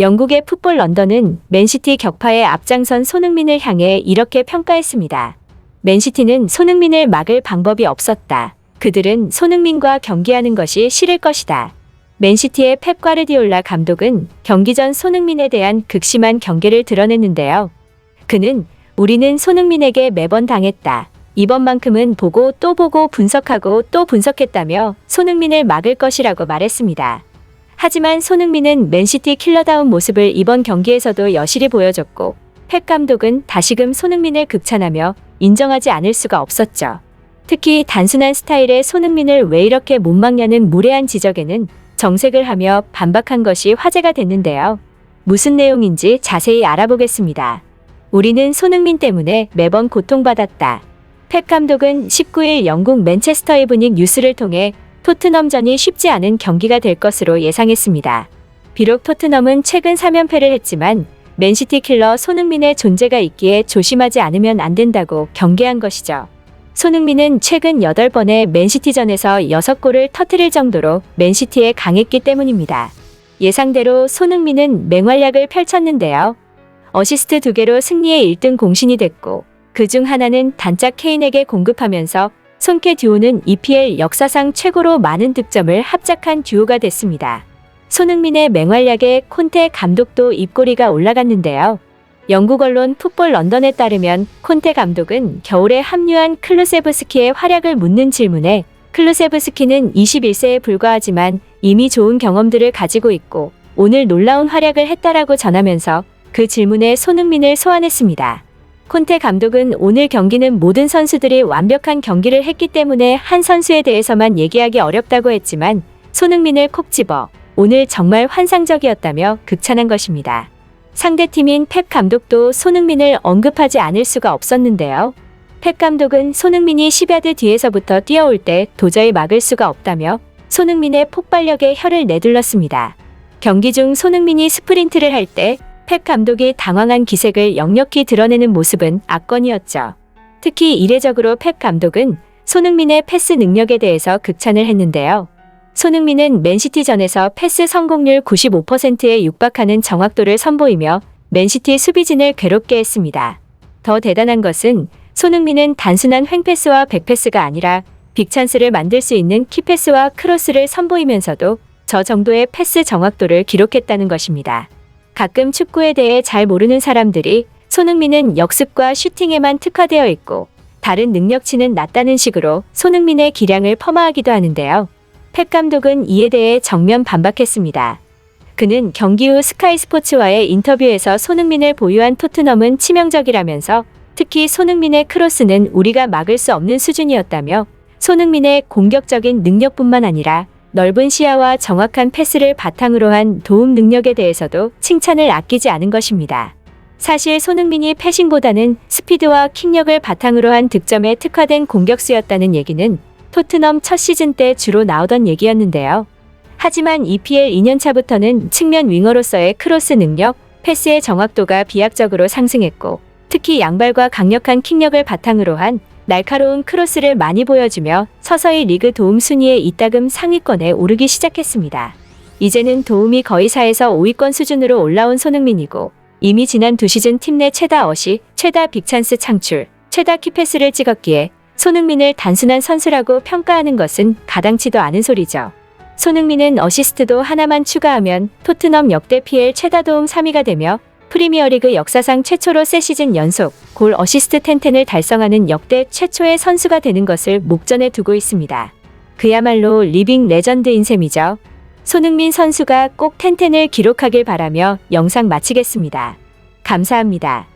영국의 풋볼 런던은 맨시티 격파에 앞장선 손흥민을 향해 이렇게 평가했습니다. 맨시티는 손흥민을 막을 방법이 없었다. 그들은 손흥민과 경기하는 것이 싫을 것이다. 맨시티의 펩 과르디올라 감독은 경기 전 손흥민에 대한 극심한 경계를 드러냈는데요. 그는 우리는 손흥민에게 매번 당했다. 이번만큼은 보고 또 보고 분석하고 또 분석했다며 손흥민을 막을 것이라고 말했습니다. 하지만 손흥민은 맨시티 킬러다운 모습을 이번 경기에서도 여실히 보여줬고 펩 감독은 다시금 손흥민을 극찬하며 인정하지 않을 수가 없었죠. 특히 단순한 스타일의 손흥민을 왜 이렇게 못 막냐는 무례한 지적에는 정색을 하며 반박한 것이 화제가 됐는데요. 무슨 내용인지 자세히 알아보겠습니다. 우리는 손흥민 때문에 매번 고통받았다. 펩 감독은 19일 영국 맨체스터 이브닝 뉴스를 통해 토트넘전이 쉽지 않은 경기가 될 것으로 예상했습니다. 비록 토트넘은 최근 3연패를 했지만 맨시티 킬러 손흥민의 존재가 있기에 조심하지 않으면 안 된다고 경계한 것이죠. 손흥민은 최근 8번의 맨시티전에서 6골을 터트릴 정도로 맨시티에 강했기 때문입니다. 예상대로 손흥민은 맹활약을 펼쳤는데요. 어시스트 2개로 승리의 1등 공신이 됐고 그중 하나는 단짝 케인에게 공급하면서 손케 듀오는 EPL 역사상 최고로 많은 득점을 합작한 듀오가 됐습니다. 손흥민의 맹활약에 콘테 감독도 입꼬리가 올라갔는데요. 영국 언론 풋볼 런던에 따르면 콘테 감독은 겨울에 합류한 클루세브스키의 활약을 묻는 질문에 클루세브스키는 21세에 불과하지만 이미 좋은 경험들을 가지고 있고 오늘 놀라운 활약을 했다라고 전하면서 그 질문에 손흥민을 소환했습니다. 콘테 감독은 오늘 경기는 모든 선수들이 완벽한 경기를 했기 때문에 한 선수에 대해서만 얘기하기 어렵다고 했지만 손흥민을 콕 집어 오늘 정말 환상적이었다며 극찬한 것입니다. 상대팀인 펩 감독도 손흥민을 언급하지 않을 수가 없었는데요. 펩 감독은 손흥민이 10야드 뒤에서부터 뛰어올 때 도저히 막을 수가 없다며 손흥민의 폭발력에 혀를 내둘렀습니다. 경기 중 손흥민이 스프린트를 할때 펩 감독이 당황한 기색을 역력히 드러내는 모습은 압권이었죠. 특히 이례적으로 펩 감독은 손흥민의 패스 능력에 대해서 극찬을 했는데요. 손흥민은 맨시티전에서 패스 성공률 95%에 육박하는 정확도를 선보이며 맨시티 수비진을 괴롭게 했습니다. 더 대단한 것은 손흥민은 단순한 횡패스와 백패스가 아니라 빅찬스를 만들 수 있는 키패스와 크로스를 선보이면서도 저 정도의 패스 정확도를 기록했다는 것입니다. 가끔 축구에 대해 잘 모르는 사람들이 손흥민은 역습과 슈팅에만 특화되어 있고 다른 능력치는 낮다는 식으로 손흥민의 기량을 폄하하기도 하는데요. 펩 감독은 이에 대해 정면 반박했습니다. 그는 경기 후 스카이 스포츠와의 인터뷰에서 손흥민을 보유한 토트넘은 치명적이라면서 특히 손흥민의 크로스는 우리가 막을 수 없는 수준이었다며 손흥민의 공격적인 능력뿐만 아니라 넓은 시야와 정확한 패스를 바탕으로 한 도움 능력에 대해서도 칭찬을 아끼지 않은 것입니다. 사실 손흥민이 패싱보다는 스피드와 킥력을 바탕으로 한 득점에 특화된 공격수였다는 얘기는 토트넘 첫 시즌 때 주로 나오던 얘기였는데요. 하지만 EPL 2년차부터는 측면 윙어로서의 크로스 능력, 패스의 정확도가 비약적으로 상승했고 특히 양발과 강력한 킥력을 바탕으로 한 날카로운 크로스를 많이 보여주며 서서히 리그 도움 순위에 이따금 상위권에 오르기 시작했습니다. 이제는 도움이 거의 4에서 5위권 수준으로 올라온 손흥민이고 이미 지난 두 시즌 팀 내 최다 어시, 최다 빅찬스 창출, 최다 키패스를 찍었기에 손흥민을 단순한 선수라고 평가하는 것은 가당치도 않은 소리죠. 손흥민은 어시스트도 하나만 추가하면 토트넘 역대 PL 최다 도움 3위가 되며 프리미어리그 역사상 최초로 세 시즌 연속 골 어시스트 1010을 달성하는 역대 최초의 선수가 되는 것을 목전에 두고 있습니다. 그야말로 리빙 레전드인 셈이죠. 손흥민 선수가 꼭 1010을 기록하길 바라며 영상 마치겠습니다. 감사합니다.